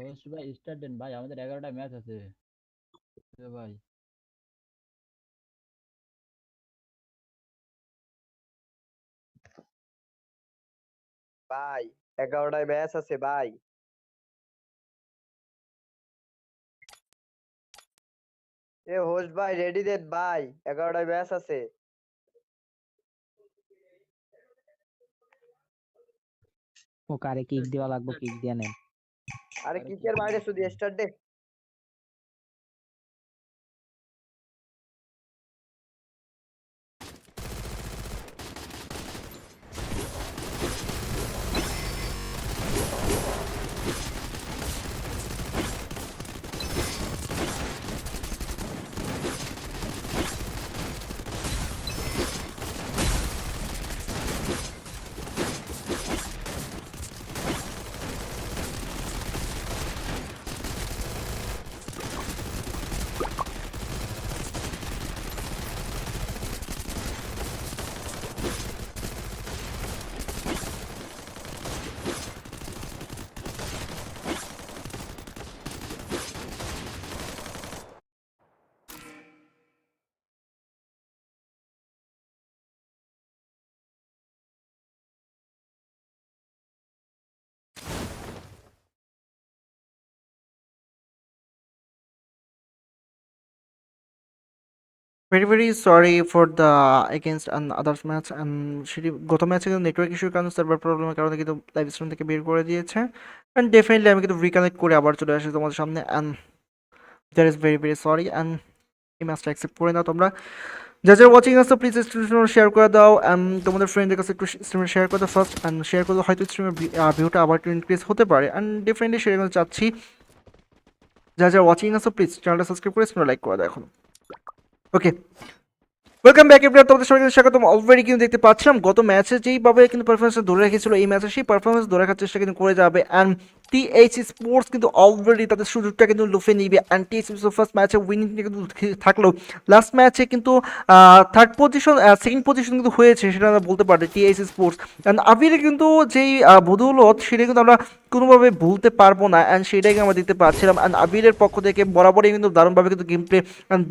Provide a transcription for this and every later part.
Host ভাই start দেন ভাই আমাদের এগারোটা ম্যাচ আছে। এ ভাই। ভাই এগারোটায় ম্যাচ আছে ভাই। এ হোস্ট ভাই রেডি দেন ভাই এগারোটায় ম্যাচ আছে। ও কারে কিক দেওয়া লাগবে কিক দিয়ে নেন। আরে কিকের বাইরে শুধু start very very sorry for the against others match and সেটি গত ম্যাচে কিন্তু নেটওয়ার্ক ইস্যুর কারণে সার্ভার প্রবলেমের কারণে কিন্তু লাইভ স্ট্রিম থেকে বের করে দিয়েছে। অ্যান্ড ডেফিনেটলি আমি কিন্তু রিকানেক্ট করে আবার চলে আসি তোমাদের সামনে and that is very very sorry and এই ম্যাচটা অ্যাকসেপ্ট করে নাও তোমরা। যা যা ওয়াচিং আসতো প্লিজ স্ট্রিম শেয়ার করে দাও অ্যান্ড তোমাদের ফ্রেন্ডদের কাছে একটু স্ট্রিমে শেয়ার করে দাও ফার্স্ট অ্যান্ড শেয়ার করে দাও, হয়তো স্ট্রিমের ভিউটা আবার একটু ইনক্রিজ হতে পারে। অ্যান্ড ডেফিনেটলি সেটা চাচ্ছি। যা যা ওয়াচিং আসতো প্লিজ চ্যানেলটা সাবস্ক্রাইব করে স্ট্রিমে লাইক করে দাও এখন। ওকে ওয়েলকাম ব্যাক এভরিওয়ান তোমাদের সবাইকে স্বাগতম। অলরেডি কিন্তু দেখতে পাচ্ছিলাম, গত ম্যাচে যেইভাবে কিন্তু পারফরমেন্স ধরে রেখেছিল, এই ম্যাচে সেই পারফরমেন্স ধরে রাখার চেষ্টা কিন্তু করে যাবে। অ্যান্ড টিএইচ স্পোর্টস কিন্তু অলরেডি তাদের সুযোগটা কিন্তু লুফে নিবে। অ্যান্ড টিএইচ ফার্স্ট ম্যাচে উইনিং কিন্তু থাকলেও লাস্ট ম্যাচে কিন্তু থার্ড পজিশন সেকেন্ড পজিশন কিন্তু হয়েছে, সেটা আমরা বলতে পারি টিএইচ স্পোর্টস অ্যান্ড আবিরে কিন্তু যেই বদৌলত, সেটা কিন্তু আমরা কোনোভাবে ভুলতে পারব না। অ্যান্ড সেটাকে আমরা দেখতে পাচ্ছিলাম। অ্যান্ড আবিরের পক্ষ থেকে বরাবরই কিন্তু দারুণভাবে কিন্তু গেম প্লে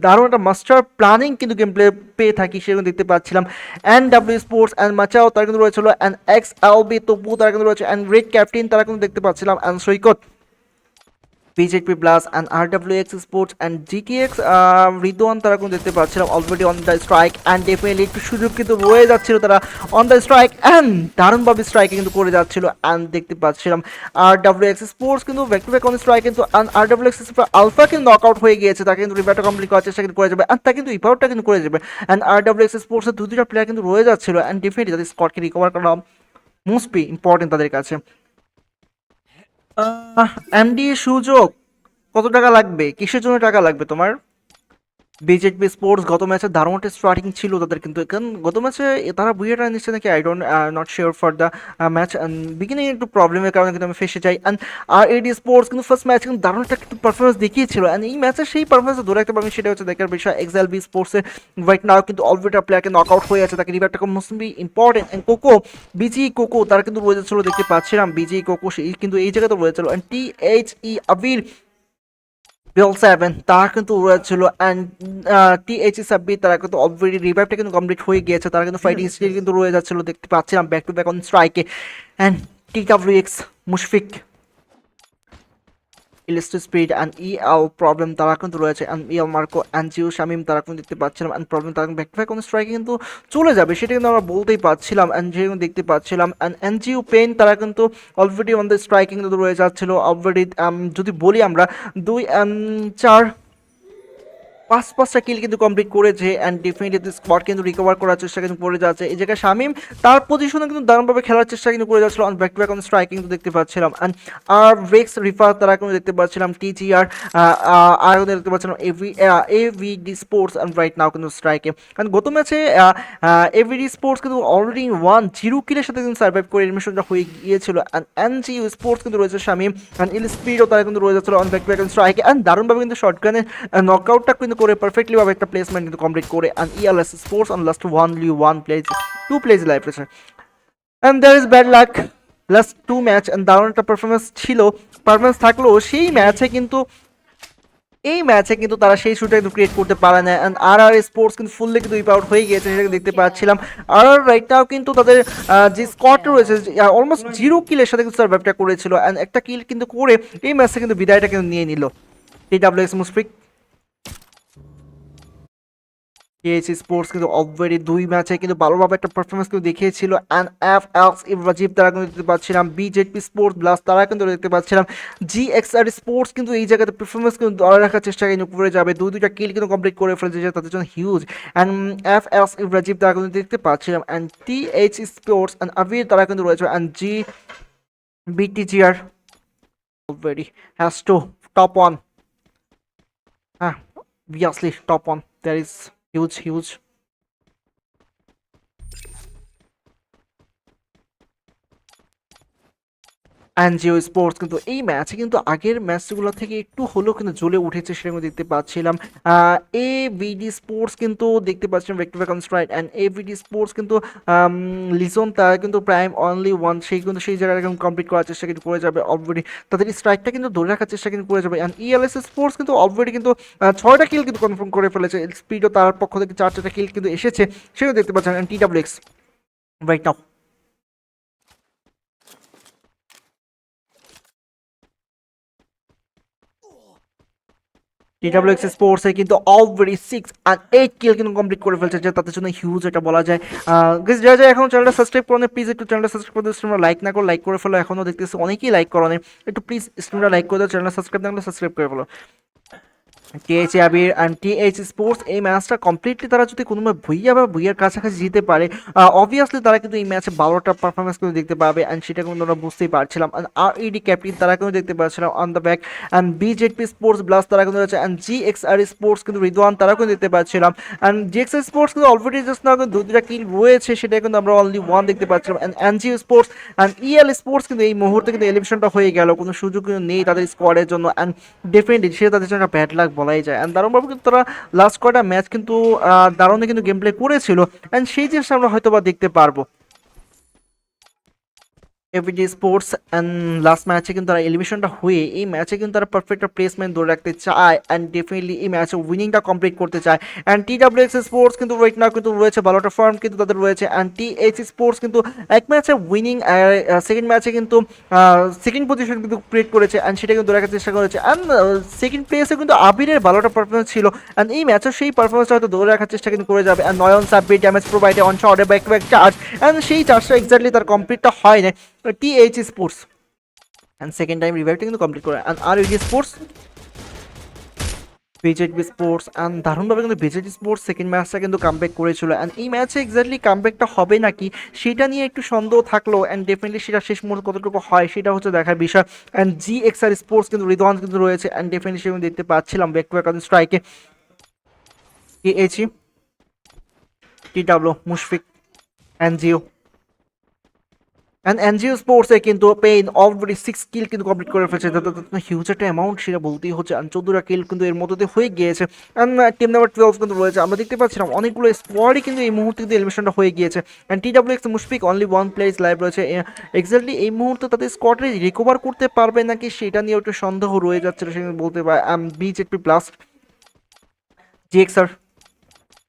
দারুণ একটা মাস্টার প্ল্যানিং কিন্তু গেম প্লে পেয়ে থাকি সেরকম দেখতে পাচ্ছিলাম। অ্যান্ড ডাব্লিউ স্পোর্টস অ্যান্ড মাচাও তারা কিন্তু রয়েছিল। অ্যান্ড এক্স এল বি তবু তারা কিন্তু রয়েছে। অ্যান্ড রেড ক্যাপ্টেন তারা কিন্তু দেখতে পাচ্ছিলাম। BJP plus and R W X sports and GTX Ridwan তারা কিন্তু দেখতে পাচ্ছিলাম already on the strike and definitely একটু সুযোগ কিন্তু রয়ে যাচ্ছিল তারা অন দ্য স্ট্রাইক অ্যান্ড দারুণভাবে স্ট্রাইকে কিন্তু করে যাচ্ছিল অ্যান্ড দেখতে পাচ্ছিলাম আর ডাব্লিউ এক্স স্পোর্টস কিন্তু ব্যাক টু অন স্ট্রাইক কিন্তু আর ডাব্লিউ এক্স আলফা কিন্তু নক আউট হয়ে গিয়েছে, তাকে কিন্তু রিভারটা কমপ্লিট করার চেষ্টা কিন্তু করে যাবে অ্যান্ড তা কিন্তু ইপাউটটা কিন্তু করে যাবে অ্যান্ড আর ডাব্লিউ এক্স স্পোর্টসের দু দুটা প্লেয়ার কিন্তু রয়ে যাচ্ছিল অ্যান্ড ডেফিনেটলি তাদের স্কটকে রিকভার করা মোস্ট বি ইম্পর্টেন্ট তাদের কাছে। এমডি সুযোগ। কত টাকা লাগবে? কিসের জন্য টাকা লাগবে তোমার? বিজেপি স্পোর্টস গত ম্যাচে দারুণ একটা স্টার্টিং ছিল তাদের কিন্তু গত ম্যাচে তারা বুয়েটা নিচ্ছে নাকি? I don't not sure for the match beginning একটু প্রবলেমের কারণে কিন্তু আমি ফেসে যাই। অ্যান্ড আর এডি স্পোর্টস কিন্তু ফার্স্ট ম্যাচ কিন্তু দারুণ একটা কিন্তু পারফরমেন্স দেখিয়েছিল। অ্যান্ড এই ম্যাচে সেই পারফরমেন্স ধরে রাখতে পারবেন সেটা হচ্ছে দেখার বিষয় এক্সেল বি স্পোর্টসের রাইট নাও কিন্তু অলরেডি প্লেয়ারকে নক আউট হয়ে আছে। তাকে রিভারটা most be important and cocoa busy cocoa তারা কিন্তু রয়ে যাচ্ছিল দেখতে পাচ্ছিলাম। বিজি কোকো সেই কিন্তু এই জায়গাতে রয়েছিল। And T H E Abir bill seven তারা কিন্তু রয়েছিল অ্যান্ড টিএইচ সাব্বি তারা কিন্তু অলরেডি রিভাইভটা কিন্তু কমপ্লিট হয়ে গিয়েছে তারা কিন্তু ফাইটিং স্টিল কিন্তু রয়ে যাচ্ছিল দেখতে পাচ্ছিলাম ব্যাক টু ব্যাক অন স্ট্রাইকে and T W X Mushfiq ইলেস্ট্রি speed and E L problem তারা কিন্তু রয়েছে অ্যান্ড ইএল মার্কো অ্যান্ড জিও শামিম তারা কিন্তু দেখতে পাচ্ছিলাম অ্যান্ড প্রবলেম তারা ব্যাক টু অন স্ট্রাইকে কিন্তু চলে যাবে, সেটা কিন্তু আমরা বলতেই পারছিলাম অ্যান্ড জিও দেখতে পাচ্ছিলাম অ্যান্ড এনজিও পেন তারা কিন্তু অলরেডি অন দ্য স্ট্রাইকিং কিন্তু রয়ে যাচ্ছিল অলরেডি যদি বলি আমরা দুই চার পাঁচ পাঁচটা কিল কিন্তু কমপ্লিট করেছে অ্যান্ড ডেফিনেটলি স্কোয়াড কিন্তু রিকভার করার চেষ্টা কিন্তু করে যাচ্ছে। এই জায়গায় শামিম, তার পজিশনে কিন্তু দারুণভাবে খেলার চেষ্টা কিন্তু করে যাচ্ছিল back to back on striking কিন্তু দেখতে পাচ্ছিলাম। অ্যান্ড আর রেক্স রিফার তারা কিন্তু দেখতে পাচ্ছিলাম টিজিআর আর কিন্তু দেখতে পাচ্ছিলাম AV AVD sports and right now কিন্তু স্ট্রাইকে অ্যান্ড গত ম্যাচে এভিডি স্পোর্টস কিন্তু অলরেডি ওয়ান জিরো কিলের সাথে কিন্তু সার্ভাইভ করে এডমিশনটা হয়ে গিয়েছিল। অ্যান্ড এনজিও স্পোর্টস কিন্তু রয়েছে শামিম অ্যান্ড ইল স্পিডও তারা কিন্তু রয়ে যাচ্ছিল on back to back on স্ট্রাইকে অ্যান্ড দারুণভাবে কিন্তু শর্টগানের নকআউটটা কিন্তু করে পারফেক্টলি ভাবে একটা প্লেসমেন্ট কিন্তু কমপ্লিট করে and ELS sports on last one Li one place two place life and there is bad luck last two match and দারুণ একটা পারফরমেন্স ছিল। পারফরমেন্স থাকলেও সেই ম্যাচে কিন্তু, এই ম্যাচে কিন্তু তারা সেই শুটটা কিন্তু ক্রিয়েট করতে পারে না। অ্যান্ড আর আর স্পোর্টস কিন্তু ফুললি কিন্তু উইপ আউট হয়ে গিয়েছে, সেটা দেখতে পাচ্ছিলাম। আর আর রাইটটাও কিন্তু তাদের যে স্কট রয়েছে অলমোস্ট জিরো কিলের সাথে কিন্তু সার্ভাইভটা করেছিল। অ্যান্ড একটা কিল কিন্তু করে এই ম্যাচে কিন্তু বিদায়টা কিন্তু নিয়ে নিল। T W X Mushfiq KAC sports কিন্তু অলরেডি দুই ম্যাচে কিন্তু ভালোভাবে একটা পারফরমেন্স কিন্তু দেখিয়েছিল অ্যান্ড এফ এক্স ইব্রাজিব তারা কিন্তু দেখতে পাচ্ছিলাম বিজেপি স্পোর্টস ব্লাস তারা কিন্তু দেখতে পাচ্ছিলাম জি এক্স আর স্পোর্টস কিন্তু এই জায়গাতে পারফরমেন্স কিন্তু ধরে রাখার চেষ্টা কিন্তু করে যাবে, দুই দুইটা কিল কিন্তু কমপ্লিট করে ফেলেছে যেটা তাদের জন্য হিউজ অ্যান্ড এফ এক্স ইব্রাজিব তারা কিন্তু দেখতে পাচ্ছিলাম and T H sports and Abir তারা কিন্তু রয়েছে and G BTGR already has to top one হ্যাঁ obviously top one, there is huge huge NGO sports কিন্তু এই ম্যাচে কিন্তু আগের ম্যাচগুলো থেকে একটু হলেও কিন্তু জ্বলে উঠেছে সেটা আমি দেখতে পাচ্ছিলাম। এ ভিডি স্পোর্টস কিন্তু দেখতে পাচ্ছিলাম ভেক্টর কনস্ট্রাইট অ্যান্ড এ ভিডি স্পোর্টস কিন্তু লিজন তারা কিন্তু প্রাইম অনলি ওয়ান সেই কিন্তু সেই জায়গাটা কিন্তু কমপ্লিট করার চেষ্টা কিন্তু করে যাবে অলরেডি তাদের স্ট্রাইকটা কিন্তু ধরে রাখার চেষ্টা কিন্তু করে যাবে অ্যান্ড ইএলএস স্পোর্টস কিন্তু অলরেডি কিন্তু ছয়টা কিল কিন্তু কনফার্ম করে ফেলেছে। স্পিডও তার পক্ষ থেকে চার চারটা কিল কিন্তু এসেছে, সেও দেখতে পাচ্ছেন and T W X right now TWX স্পোর্টসে কিন্তু অলরেডি সিক্স আর এইট কিল কিন্তু কমপ্লিট করে ফেলছে যে তাদের জন্য হিউজ এটা বলা যায়। যারা যারা এখন চ্যানেলটা সাবস্ক্রাইব করেন প্লিজ একটু চ্যানেলটা সাবস্ক্রাইব করে স্ট্রিমটা লাইক না করো লাইক করে ফেলো। এখনও দেখতেছি অনেকেই লাইক করো একটু প্লিজ স্ক্রিনটা লাইক করে দাও চ্যানেলটা সাবস্ক্রাইব না করলে সাবস্ক্রাইব করে ফেলো। TH Abir and TH sports, এই ম্যাচটা কমপ্লিটলি তারা যদি কোনো ভুইয়া বা ভুইয়ার কাছাকাছি জিতে পারে অবভিয়াসলি তারা কিন্তু এই ম্যাচে বারোটা পারফরমেন্স কিন্তু দেখতে পাবে অ্যান্ড সেটা কিন্তু আমরা বুঝতেই পারছিলাম আর ইডি ক্যাপ্টেন তারা কিন্তু দেখতে পাচ্ছিলাম on the back and BJP sports blast তারা কিন্তু রয়েছে and G X R sports কিন্তু রিদওয়ান তারা কিন্তু দেখতে পাচ্ছিলাম অ্যান্ড জি এক্স স্পোর্টস কিন্তু অলরেডি জাস্ট না কিন্তু দুটা কিল রয়েছে সেটা কিন্তু আমরা অনলি ওয়ান দেখতে পাচ্ছিলাম and NGO sports and EL sports কিন্তু এই মুহূর্তে কিন্তু এলিমিনেশনটা হয়ে গেল, কোনো সুযোগ নেই তাদের স্কোয়াডের জন্য অ্যান্ড ডেফিনেটলি সেটা তাদের জন্য ব্যাড লাক বলাই যায়। অ্যান্ড দারুণভাবে কিন্তু তারা লাস্ট কয়টা ম্যাচ কিন্তু দারুণে কিন্তু গেম প্লে করেছিল। অ্যান্ড সেই জিনিসটা আমরা হয়তো বা দেখতে পারব। এভিডি স্পোর্টস অ্যান্ড লাস্ট ম্যাচে কিন্তু তারা এলিমিনেশনটা হয়ে, এই ম্যাচে কিন্তু তারা পারফেক্ট প্লেসমেন্ট ধরে রাখতে চায় অ্যান্ড ডেফিনেটলি এই ম্যাচে উইনিংটা কমপ্লিট করতে চায়। And T W X sports কিন্তু রাইট নাও কিন্তু রয়েছে ভালোটা ফর্ম কিন্তু তাদের রয়েছে অ্যান্ড টি এইচ স্পোর্টস কিন্তু এক ম্যাচে উইনিং সেকেন্ড ম্যাচে কিন্তু সেকেন্ড পজিশন কিন্তু ক্রিয়েট করেছে অ্যান্ড সেটা কিন্তু ধরে রাখার চেষ্টা করেছে। অ্যান্ড সেকেন্ড প্লেসে কিন্তু আবিরের ভালোটা পারফরমেন্স ছিল অ্যান্ড এই ম্যাচে সেই পারফরমেন্সটা হয়তো ধরে রাখার চেষ্টা কিন্তু করে যাবে। অ্যান্ড নয়ন, সাব্বির ড্যামেজ প্রোভাইডে অন শর্টে ব্যাক ব্যাক চার্জ অ্যান্ড সেই চার্জটা এক্স্যাক্টলি তার কমপ্লিটটা হয় না T H sports and second time রিভাইভটা কিন্তু কমপ্লিট করে। And R ED sports BJP sports and দারুণভাবে কিন্তু বিজেপি স্পোর্টস সেকেন্ড ম্যাচটা কিন্তু কামব্যাক করেছিল। অ্যান্ড এই ম্যাচে এক্স্যাক্টলি কামব্যাকটা হবে নাকি, সেটা নিয়ে একটু সন্দেহ থাকল। অ্যান্ড ডেফিনেটলি সেটা শেষ মুহূর্তে কতটুকু হয়, সেটা হচ্ছে দেখার বিষয়। And G X R sports কিন্তু রিদওয়ান কিন্তু রয়েছে। অ্যান্ড ডেফিনেটলি সেগুলো দেখতে পাচ্ছিলাম। ব্যাক টু ব্যাক স্ট্রাইকে T H T W Mushfiq and Jio and NGO স্পোর্টসে কিন্তু পেইন অলরেডি সিক্স কিল কিন্তু কমপ্লিট করে ফেলছে। হিউজ একটা অ্যামাউন্ট সেটা বলতেই হচ্ছে। অ্যান্ড চোদ্দোটা কিল কিন্তু এর মধ্যে হয়ে গিয়েছে। অ্যান্ড টিম নাম্বার টুয়েলভ কিন্তু রয়েছে। আমরা দেখতে পাচ্ছিলাম অনেকগুলো স্কোয়াডই কিন্তু এই মুহূর্তে কিন্তু এলিমিনেশনটা হয়ে গিয়েছে। And T W X Mushfiq only one place live রয়েছে। এক্স্যাক্টলি এই মুহূর্তে তাদের স্কোয়াডে রিকভার করতে পারবে নাকি সেটা নিয়ে একটু সন্দেহ রয়ে যাচ্ছে সেখানে বলতে পারে। BJP plus GXR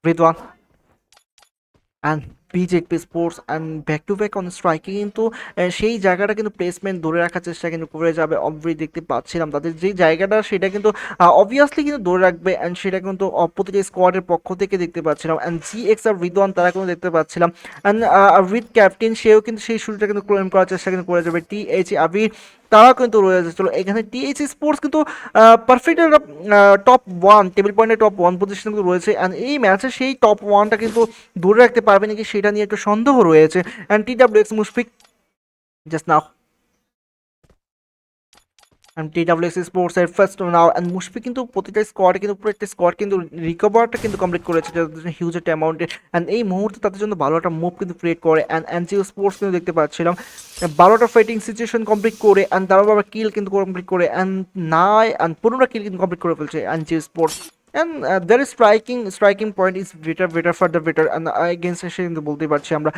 Ridwan and BJP sports and back to back on স্ট্রাইকে কিন্তু সেই জায়গাটা কিন্তু প্লেসমেন্ট ধরে রাখার চেষ্টা কিন্তু করে যাবে। অবভিয়াসলি দেখতে পাচ্ছিলাম তাদের যে জায়গাটা, সেটা কিন্তু অবভিয়াসলি কিন্তু ধরে রাখবে অ্যান্ড সেটা কিন্তু প্রতিটা স্কোয়াডের পক্ষ থেকে দেখতে পাচ্ছিলাম। And G X R Ridwan তারা কিন্তু দেখতে পাচ্ছিলাম। অ্যান্ড রিদ ক্যাপ্টেন সেও কিন্তু সেই শুরুটা কিন্তু ক্লেম করার চেষ্টা কিন্তু করে যাবে। টি এইচ আবির তারাও কিন্তু রয়ে চলো, এখানে টিএসি স্পোর্টস কিন্তু পারফেক্ট টপ ওয়ান টেবিল পয়েন্টে টপ ওয়ান পজিশন কিন্তু রয়েছে। অ্যান্ড এই ম্যাচে সেই টপ ওয়ানটা কিন্তু ধরে রাখতে পারবে নাকি সেটা নিয়ে একটু সন্দেহ রয়েছে। And T W X Mushfiq just now and T W X sports এর ফার্স্ট নাও অ্যান্ড মুশফিক কিন্তু প্রতিটা স্কোয়াড কিন্তু, প্রত্যেকটা স্কোয়াড কিন্তু রিকভারটা কিন্তু কমপ্লিট করেছে হিউজ একটা অ্যামাউন্টে অ্যান্ড এই মুহূর্তে তাদের জন্য ভালো একটা মুভ কিন্তু ক্রিয়েট করে অ্যান্ড এনজিও স্পোর্টস কিন্তু দেখতে পাচ্ছিলাম। বারোটা ফাইটিং সিচুয়েশন কমপ্লিট করে অ্যান্ড তারা আবার কিল কিন্তু কমপ্লিট করে অ্যান্ড নাই অ্যান্ড পনেরোটা কিল কিন্তু কমপ্লিট করে ফেলছে NGO sports and there striking striking point is better better for the better and against এসে কিন্তু বলতেই পারছি আমরা।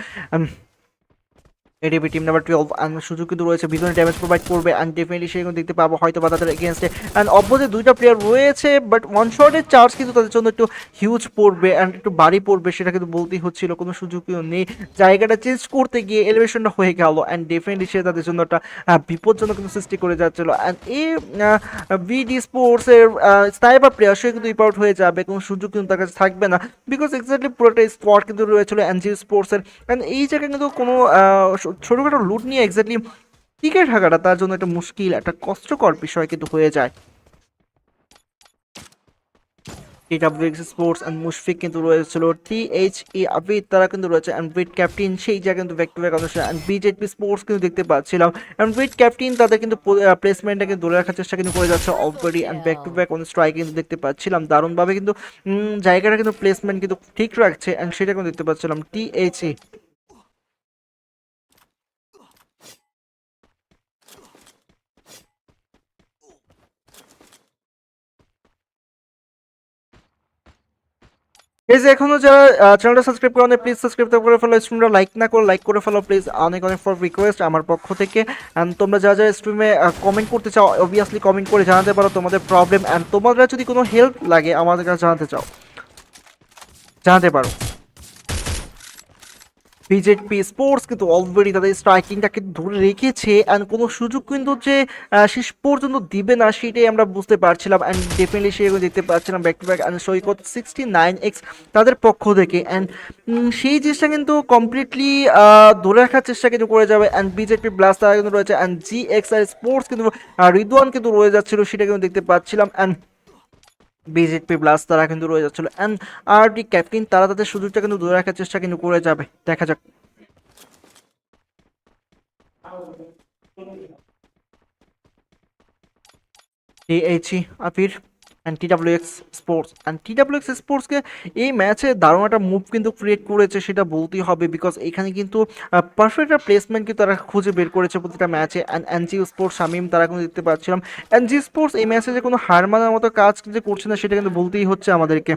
এডিবি টিম নাম্বার টুয়েলভ সুযোগ কিন্তু রয়েছে ভিতরে ড্যামেজ প্রোভাইড করবে অ্যান্ড ডেফিনেটলি সেগুলো দেখতে পাবো হয়তো বা তাদের এগেনস্টে অ্যান্ড অপোজে দুইটা প্লেয়ার রয়েছে বাট ওয়ান শটের চার্জ কিন্তু তাদের জন্য একটু হিউজ পড়বে অ্যান্ড একটু বাড়ি পড়বে, সেটা কিন্তু বলতেই হচ্ছিল, কোনো সুযোগও নেই। জায়গাটা চেঞ্জ করতে গিয়ে এলিভেশনটা হয়ে গেল অ্যান্ড ডেফিনেটলি সে তাদের জন্য একটা বিপজ্জনক কিন্তু সৃষ্টি করে যাচ্ছিল। অ্যান্ড এই বিডি স্পোর্টসের স্নাইপার প্লেয়ার সে কিন্তু ইপাউট হয়ে যাবে, কোনো সুযোগ কিন্তু তার কাছে থাকবে না বিকজ এক্স্যাক্টলি পুরোটা স্পট কিন্তু রয়েছিল এনজি স্পোর্টসের অ্যান্ড এই জায়গায় কিন্তু কোনো ছোটোখাটো লুট নিয়ে এক্স্যাক্টলি টিকে থাকাটা তার জন্য একটা মুশকিল একটা কষ্টকর বিষয় কিন্তু হয়ে যায়। টিডাব্লিউএক্স স্পোর্টস অ্যান্ড মুশফিক কিন্তু রয়েছিল টি এইচ ই আবিদ তারা কিন্তু রয়েছে অ্যান্ড ক্যাপ্টেন সেই জায়গায় কিন্তু ব্যাক টু ব্যাক অনুষ্ঠিত অ্যান্ড বিজেপি স্পোর্টস কিন্তু দেখতে পাচ্ছিলাম অ্যান্ড উইথ ক্যাপ্টেন তাদের কিন্তু প্লেসমেন্টটা কিন্তু ধরে রাখার চেষ্টা কিন্তু করে যাচ্ছে and back to back on strike কিন্তু দেখতে পাচ্ছিলাম দারুণভাবে কিন্তু জায়গাটা কিন্তু প্লেসমেন্ট কিন্তু ঠিক রাখছে অ্যান্ড সেটা কিন্তু দেখতে পাচ্ছিলাম টি এইচ ই এই যে এখনও যারা চ্যানেলটা সাবস্ক্রাইব করে প্লিজ সাবস্ক্রাইব করে ফেলো স্ট্রিমটা লাইক না করে লাইক করে ফেলো প্লিজ অনেক অনেক ফর রিকোয়েস্ট আমার পক্ষ থেকে। অ্যান্ড তোমরা যা যা স্ট্রিমে কমেন্ট করতে চাও অবভিয়াসলি কমেন্ট করে জানাতে পারো তোমাদের প্রবলেম অ্যান্ড তোমাদের যদি কোনো হেল্প লাগে, আমাদের কাছে জানাতে চাও, জানাতে পারো। বিজেপি স্পোর্টস কিন্তু অলরেডি তাদের স্ট্রাইকিংটাকে ধরে রেখেছে অ্যান্ড কোনো সুযোগ কিন্তু যে শেষ পর্যন্ত দিবে না সেটাই আমরা বুঝতে পারছিলাম অ্যান্ড ডেফিনেটলি সেগুলো দেখতে পাচ্ছিলাম back to back and Saikat sixty nine X তাদের পক্ষ থেকে অ্যান্ড সেই জিনিসটা কিন্তু কমপ্লিটলি ধরে রাখার চেষ্টা কিন্তু করে যাবে অ্যান্ড বিজেপি ব্লাস্ট তারা কিন্তু রয়েছে and G X R sports কিন্তু রিদওয়ান কিন্তু রয়ে যাচ্ছিল সেটা কিন্তু দেখতে পাচ্ছিলাম অ্যান্ড বিজেপি প্লাস তারা কিন্তু রয়ে যাচ্ছিল অ্যান্ড আর ডি কিন্তু তারা তাদের সুযোগটা কিন্তু দূরে রাখার চেষ্টা কিন্তু করে যাবে। দেখা যাক। এইচি আপির and TWX sports and TWX স্পোর্টসকে এই ম্যাচে দারুণ একটা মুভ কিন্তু ক্রিয়েট করেছে, সেটা বলতেই হবে বিকজ এখানে কিন্তু পারফেক্ট একটা প্লেসমেন্ট কিন্তু তারা খুঁজে বের করেছে প্রতিটা ম্যাচে অ্যান্ড এনজি স্পোর্টস শামিম, তারা কিন্তু দেখতে পাচ্ছিলাম। এনজি স্পোর্টস এই ম্যাচে যে কোনো হার মানার মতো কাজ যে করছে না, সেটা কিন্তু বলতেই হচ্ছে আমাদেরকে।